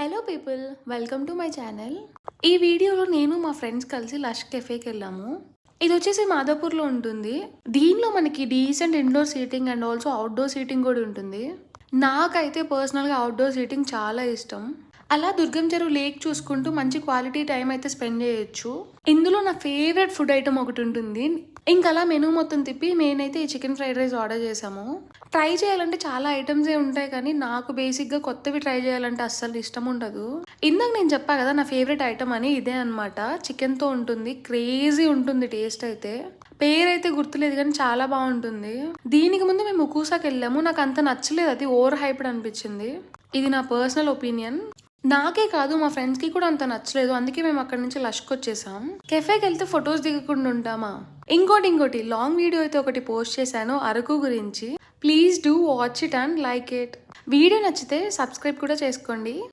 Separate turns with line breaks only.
Hello people welcome to my channel ఈ వీడియోలో నేను మా ఫ్రెండ్స్ కలిసి లష్ కెఫేకి వెళ్ళాము. ఇది వచ్చేసి మాధవపూర్లో ఉంటుంది. దీనిలో మనకి decent indoor seating and also outdoor seating కూడా ఉంటుంది. నాకైతే పర్సనల్గా అవుట్డోర్ సీటింగ్ చాలా ఇష్టం. అలా దుర్గం చెరువు లేక్ చూసుకుంటూ మంచి క్వాలిటీ టైం అయితే స్పెండ్ చేయొచ్చు. ఇందులో నా ఫేవరెట్ ఫుడ్ ఐటమ్ ఒకటి ఉంటుంది. ఇంకా అలా మెనూ మొత్తం తిప్పి నేనైతే ఈ చికెన్ ఫ్రైడ్ రైస్ ఆర్డర్ చేసాము ట్రై చేయాలంటే చాలా ఐటమ్సే ఉంటాయి కానీ నాకు బేసిక్గా కొత్తవి ట్రై చేయాలంటే అస్సలు ఇష్టం ఉండదు. ఇందాక నేను చెప్పా కదా నా ఫేవరెట్ ఐటమ్ అని ఇదే అనమాట చికెన్తో ఉంటుంది క్రేజీ ఉంటుంది టేస్ట్ అయితే. పేరైతే గుర్తులేదు కానీ చాలా బాగుంటుంది. దీనికి ముందు మేము ఉకూసాకి వెళ్ళాము. నాకు అంత నచ్చలేదు అది ఓవర్ హైప్డ్ అనిపించింది. ఇది నా పర్సనల్ ఒపీనియన్ నాకే కాదు మా ఫ్రెండ్స్కి కూడా అంత నచ్చలేదు. అందుకే మేము అక్కడ నుంచి లష్కి వచ్చేసాం. కెఫేకి వెళ్తే ఫొటోస్ దిగకుండా ఉంటామా? ఇంకోటి ఇంకోటి లాంగ్ వీడియో అయితే ఒకటి పోస్ట్ చేశాను అరకు గురించి. Please do watch it and like it. Video నచ్చితే సబ్స్క్రైబ్ కూడా చేసుకోండి.